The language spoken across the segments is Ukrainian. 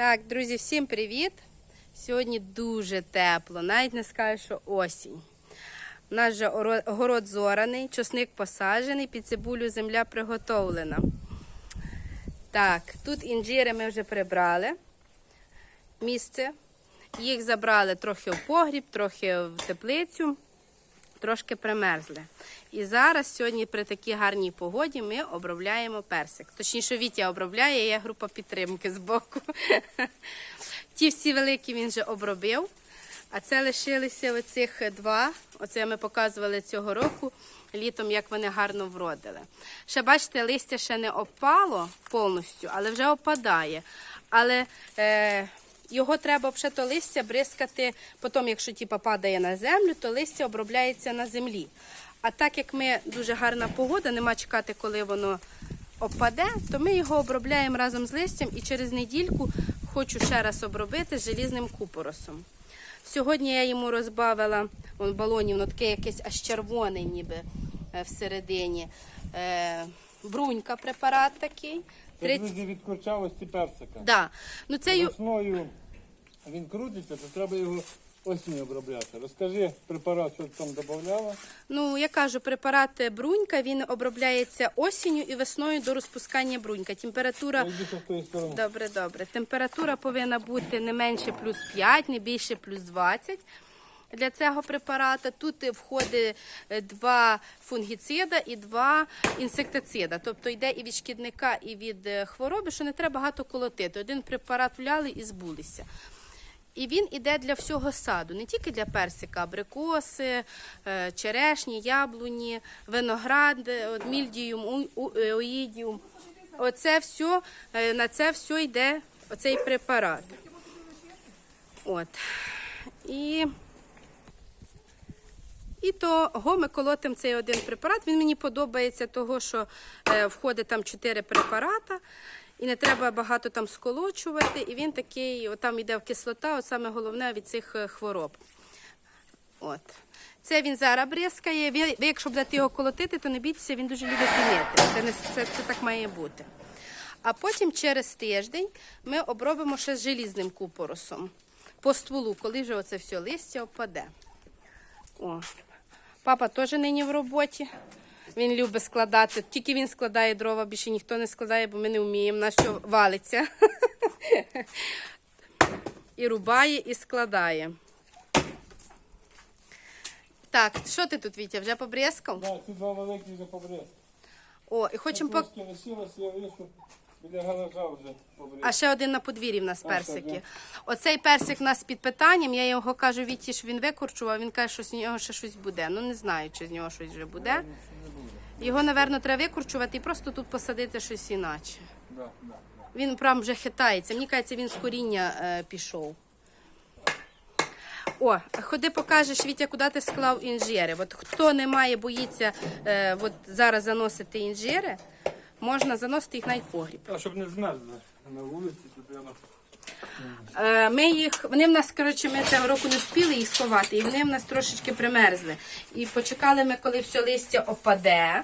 Так, друзі, всім привіт! Сьогодні дуже тепло, навіть не скажу, що осінь. У нас оро- город зораний, чосник посаджений, під цибулю земля приготовлена. Так, тут інжири ми вже прибрали місце. Їх забрали трохи в погріб, трохи в теплицю, трошки примерзли. І зараз, сьогодні, при такій гарній погоді, ми обробляємо персик. Точніше, Вітя обробляє, є група підтримки з боку. Ті всі великі він вже обробив. А це лишилися оцих два. Оце ми показували цього року літом, як вони гарно вродили. Ще бачите, листя ще не опало повністю, але вже опадає. Але е, його треба взагалі то листя бризкати. Потім, якщо типа падає на землю, то листя обробляється на землі. А так як ми дуже гарна погода, нема чекати, коли воно опаде, то ми його обробляємо разом з листям і через недільку хочу ще раз обробити желізним купоросом. Сьогодні я йому розбавила вон, балонів, ну таке якесь аж червоне, ніби е, всередині. Е, брунька препарат такий. Це 30... друзі від курчавості персика. Да. Ну, це Весною він крутиться, то треба його осінню обробляти. Розкажи препарат, що ти там додавала. Ну, я кажу, препарат брунька він обробляється осінню і весною до розпускання брунька. Температура сторони. добре, добре. Температура повинна бути не менше плюс 5, не більше плюс 20. Для цього препарата тут входить е, два фунгіцида і два інсектицида. Тобто йде і від шкідника, і від е, хвороби, що не треба багато колотити. Один препарат вляли і збулися. І він іде для всього саду, не тільки для персика, абрикоси, е, черешні, яблуні, виноград, е, мільдіум, е, оїдіум. Оце все, на це все йде оцей препарат. От. І, і того ми колотимо цей один препарат. Він мені подобається, того, що входить там чотири препарата. І не треба багато там сколочувати. І він такий, от там йде кислота, от саме головне від цих е, хвороб. От. Це він зараз бризкає. Ви, ви якщо будете його колотити, то не бійтеся, він дуже любить пінети. Це, не, це, це так має бути. А потім через тиждень ми обробимо ще з желізним купоросом по стволу, коли вже оце все листя опаде. О. Папа теж нині в роботі. Він любить складати. Тільки він складає дрова, більше ніхто не складає, бо ми не вміємо. На що валиться. І рубає, і складає. Так, що ти тут, Вітя, вже побрязкав? Да, ці два великі вже побрізкав. О, і хочемо пок... Біля гаража вже. А ще один на подвір'ї в нас персики. Оцей персик у нас під питанням. Я його кажу, Віті, що він викорчував, він каже, що з нього ще щось буде. Ну не знаю, чи з нього щось вже буде. Його, напевно, треба викорчувати і просто тут посадити щось іначе. Да, да, да. Він прям вже хитається. Мені кажеться, він з коріння е, пішов. О, ходи покажеш, Вітя, куди ти склав інжири. От хто не має, боїться е, от зараз заносити інжири, можна заносити їх навіть в погріб. А щоб не змерзли на вулиці, то треба. Е, Ми їх, вони в нас, коротше, ми цього року не встигли їх сховати, і вони в нас трошечки примерзли. І почекали ми, коли все листя опаде.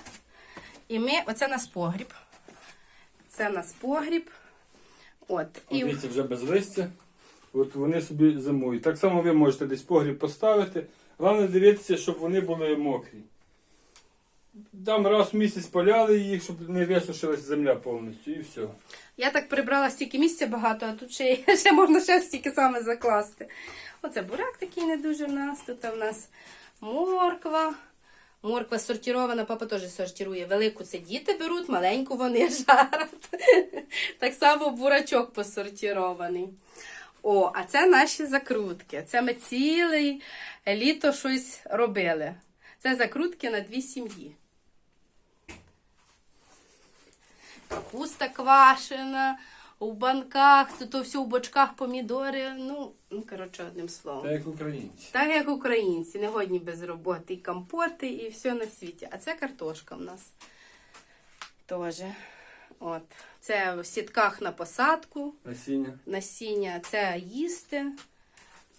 І ми, оце нас погріб. Це у нас погріб. От. І, Дивіться, вже без листя. От вони собі зимують. Так само ви можете десь погріб поставити. Головне дивитися, щоб вони були мокрі. Там раз в місяць поляли їх, щоб не висушилась земля повністю і все. я так прибрала стільки місця багато, а тут ще, ще можна ще стільки саме закласти. Оце бурак такий не дуже в нас. Тут в нас морква. Морква сортірована, папа теж сортирує. Велику це діти беруть, маленьку вони жарять. Так само бурачок посортірований. О, а це наші закрутки. Це ми ціле літо щось робили. Це закрутки на дві сім'ї. Капуста квашена, у банках, тут то все у бочках помідори. Ну, ну коротше, одним словом. Так як українці. Так як українці, не годні без роботи, і компоти, і все на світі. А це картошка в нас теж. От. Це в сітках на посадку, Насіння. насіння, це їсти.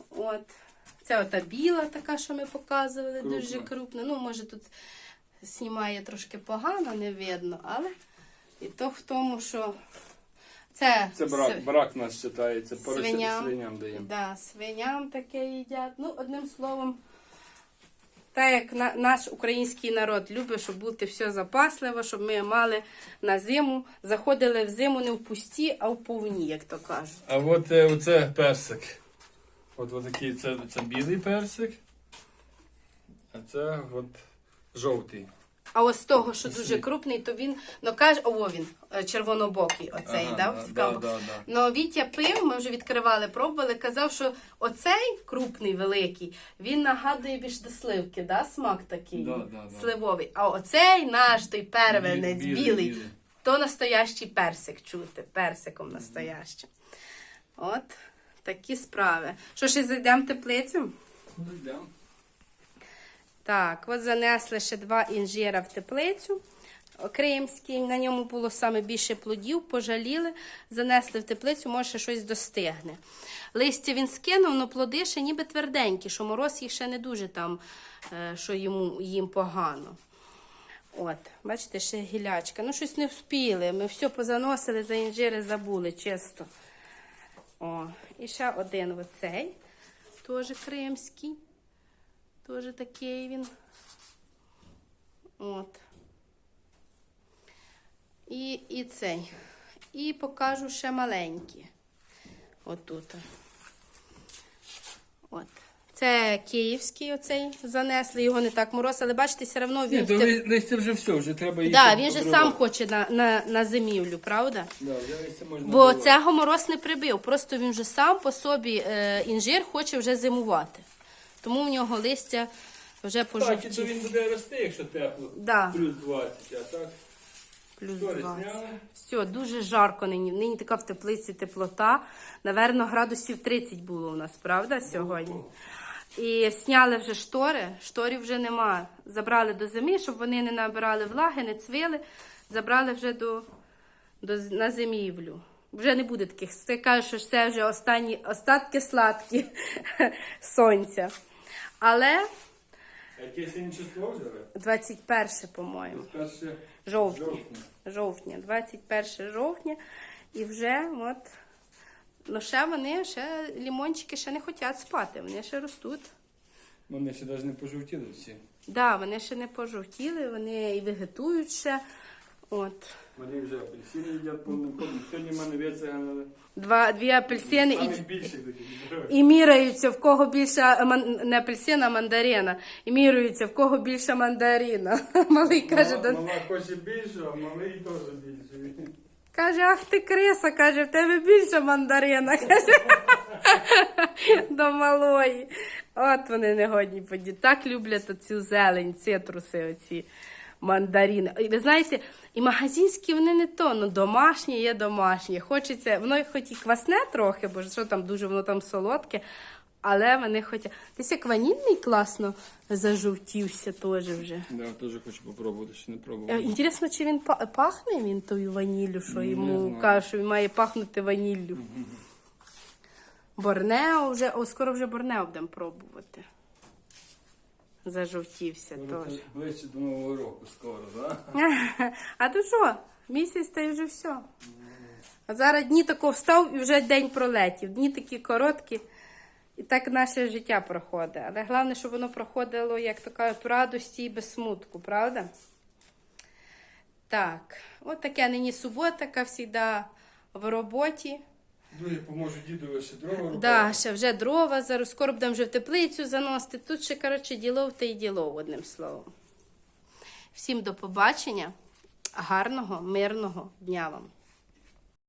От. Це ота біла така, що ми показували, Крупна. дуже крупна. Ну, може, тут знімає трошки погано, не видно, але і то в тому, що Це, Це брак, брак нас читається, порося Свиням. свиням даємо. Да, свиням таке їдять. Ну, одним словом, так як на, наш український народ любить, щоб бути все запасливо, щоб ми мали на зиму, заходили в зиму не в пусті, а в повні, як то кажуть. А от е, оце персик. От, от такий, це, це білий персик. А це от жовтий. А ось того, що дуже крупний, то він, ну каже, о, він е, червонобокий, оцей, да, да, цікаво. да, да. Ну, Вітя пив, ми вже відкривали, пробували, казав, що оцей крупний, великий, він нагадує більш до сливки, да? смак такий Да, да, да. сливовий. А оцей наш той первенець, Білий, білий, білий. то настоящий персик чути, персиком настоящим. От такі справи. Що ще зайдемо в теплицю? Ну, йдемо. Так, от занесли ще два інжира в теплицю. Кримський, на ньому було саме більше плодів, пожаліли, занесли в теплицю, може ще щось достигне. Листя він скинув, але плоди ще ніби тверденькі, що мороз їх ще не дуже там, е, що йому, їм погано. От, бачите, ще гілячка. Ну, щось не вспіли. Ми все позаносили, за інжири забули, чисто. О, і ще один оцей, теж кримський. Теж такий він. От. І, і цей. І покажу ще маленькі. Отут. От. Це київський оцей занесли, його не так мороз, але бачите, все одно Ні, він. то ли- листя вже все, вже треба їх. Да, він же сам хоче на, на, на зимівлю, правда? Да, вже листя можна Бо обривати. цього мороз не прибив. Просто він вже сам по собі е, інжир хоче вже зимувати. Тому в нього листя вже Так, і то пожовтів. він буде рости, якщо тепло. Да. Плюс 20, а так. Плюс Штори 20. зняли. Все, дуже жарко нині. Нині така в теплиці теплота. Наверно, градусів 30 було у нас, правда, сьогодні? І сняли вже штори, шторів вже нема. Забрали до зими, щоб вони не набирали влаги, не цвіли. Забрали вже до, до, з- на зимівлю. Вже не буде таких. Ти кажеш, що це вже останні остатки сладкі сонця. Але яке сьогодні число вже? 21, по-моєму. Жовтня. жовтня. жовтня, 21 жовтня, і вже от. Ну, ще вони, ще лімончики ще не хочуть спати, вони ще ростуть. Вони ще навіть не пожовтіли всі. Да, вони ще не пожовтіли, вони і вегетують ще. От. Вони вже апельсини їдять повним ходом. Сьогодні в мене вицеганили. Два, дві апельсини і, більших і міряються, в кого більше ман- не апельсина, а мандарина. І міряються, в кого більше мандарина. Малий каже, Мала, мала хоче більше, а малий теж більше. Каже, ах ти криса, каже, в тебе більше мандарина. Каже, до малої. От вони негодні поді. Так люблять оцю зелень, цитруси, оці мандарини. І ви знаєте, і магазинські вони не то, ну домашні є домашні. Хочеться, воно хоч і квасне трохи, бо що там дуже воно там солодке, але вони хочуть. Десь як ванільний класно зажовтівся теж вже. Да, теж хочу попробувати, ще не Е, пробував. Інтересно, чи він пахне він тою ваніллю, що Не йому кажуть, що він має пахнути ваніллю. Борнео вже, о, скоро вже Борнео будемо пробувати. Зажовтівся теж. Ближче до Нового року скоро, так? А то що? Місяць та й вже все. А зараз дні тако встав і вже день пролетів. Дні такі короткі. І так наше життя проходить. Але головне, щоб воно проходило, як то кажуть, в радості і без смутку, правда? Так, от таке нині субота, яка завжди в роботі. Ну, я поможу діду ще дрова рубати. Да, ще вже дрова, зараз скоро будемо вже в теплицю заносити. Тут ще, коротше, ділов та й ділов, одним словом. Всім до побачення. Гарного, мирного дня вам.